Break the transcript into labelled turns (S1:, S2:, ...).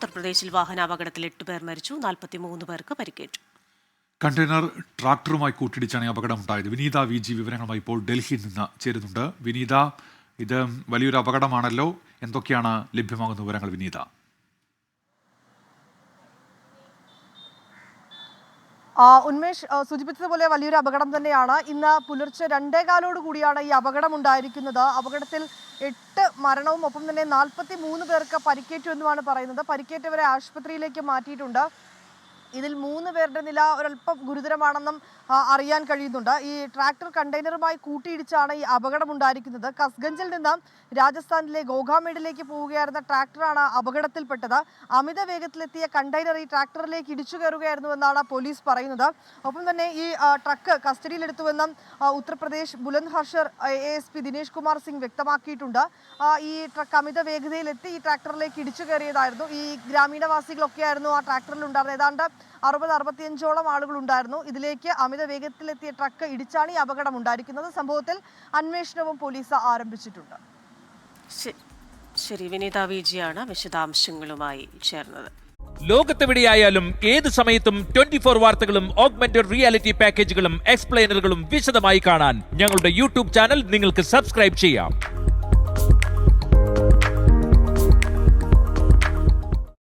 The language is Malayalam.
S1: ഉത്തർപ്രദേശിൽ വാഹനാപകടത്തിൽ എട്ട് പേർ മരിച്ചു നാൽപ്പത്തിമൂന്ന് പേർക്ക് പരിക്കേറ്റു.
S2: കണ്ടെയ്നർ ട്രാക്ടറുമായി കൂട്ടിടിച്ചാണ് ഈ അപകടം ഉണ്ടായത് വിനീത വി ജി വിവരങ്ങളുമായി ഇപ്പോൾ ഡൽഹിയിൽ നിന്ന് ചേരുന്നുണ്ട്. വിനീത ഇത് വലിയൊരു അപകടമാണല്ലോ? എന്തൊക്കെയാണ് ലഭ്യമാകുന്ന വിവരങ്ങൾ വിനീത?
S3: ഉന്മേഷ് സൂചിപ്പിച്ചതുപോലെ വലിയൊരു അപകടം തന്നെയാണ്. ഇന്ന് പുലർച്ചെ രണ്ടേകാലോട് കൂടിയാണ് ഈ അപകടം ഉണ്ടായിരിക്കുന്നത് അപകടത്തിൽ എട്ട് മരണവും ഒപ്പം തന്നെ നാൽപ്പത്തി മൂന്ന് പേർക്ക് പരിക്കേറ്റു എന്നുമാണ് പറയുന്നത്. പരിക്കേറ്റവരെ ആശുപത്രിയിലേക്ക് മാറ്റിയിട്ടുണ്ട്. ഇതിൽ മൂന്ന് പേരുടെ നില ഒരല്പം ഗുരുതരമാണെന്നും അറിയാൻ കഴിയുന്നുണ്ട്. ഈ ട്രാക്ടർ കണ്ടെയ്നറുമായി കൂട്ടിയിടിച്ചാണ് ഈ അപകടമുണ്ടായിരിക്കുന്നത്. കസ്ഗഞ്ചിൽ നിന്ന് രാജസ്ഥാനിലെ ഗോഗാമേഡിലേക്ക് പോവുകയായിരുന്ന ട്രാക്ടറാണ് അപകടത്തിൽപ്പെട്ടത്. അമിത വേഗത്തിലെത്തിയ കണ്ടെയ്നർ ഈ ട്രാക്ടറിലേക്ക് ഇടിച്ചു കയറുകയായിരുന്നു എന്നാണ് പോലീസ് പറയുന്നത്. ഒപ്പം തന്നെ ഈ truck കസ്റ്റഡിയിലെടുത്തുവെന്നും Uttar Pradesh Bulandshahr A S P Dinesh Kumar Singh വ്യക്തമാക്കിയിട്ടുണ്ട്. ഈ ട്രക്ക് അമിത വേഗതയിലെത്തി ഈ ട്രാക്ടറിലേക്ക് ഇടിച്ചു കയറിയതായിരുന്നു. ഈ ഗ്രാമീണവാസികളൊക്കെയായിരുന്നു ആ ട്രാക്ടറിൽ ഉണ്ടായിരുന്നത് ഏതാണ്ട് അറുപത് അറുപത്തിയഞ്ചോളം ആളുകൾ ഉണ്ടായിരുന്നു ഇതിലേക്ക് അമിത വേഗത്തിലെത്തിയ ട്രക്ക് ഇടിച്ചാണ് ഈ അപകടം ഉണ്ടായിരിക്കുന്നത്. സംഭവത്തിൽ അന്വേഷണവും പോലീസ് ആരംഭിച്ചിട്ടുണ്ട്.
S1: ശരി. വിനീത വിജിയാണ് വിശദാംശങ്ങളുമായി ചേർന്നത്.
S4: ലോകത്തെവിടെയായാലും ഏത് സമയത്തും ട്വന്റി ഫോർ വാർത്തകളും ഓഗ്മെന്റഡ് റിയാലിറ്റി പാക്കേജുകളും എക്സ്പ്ലെയിനറുകളും വിശദമായി കാണാൻ ഞങ്ങളുടെ യൂട്യൂബ് ചാനൽ നിങ്ങൾക്ക് സബ്സ്ക്രൈബ് ചെയ്യാം.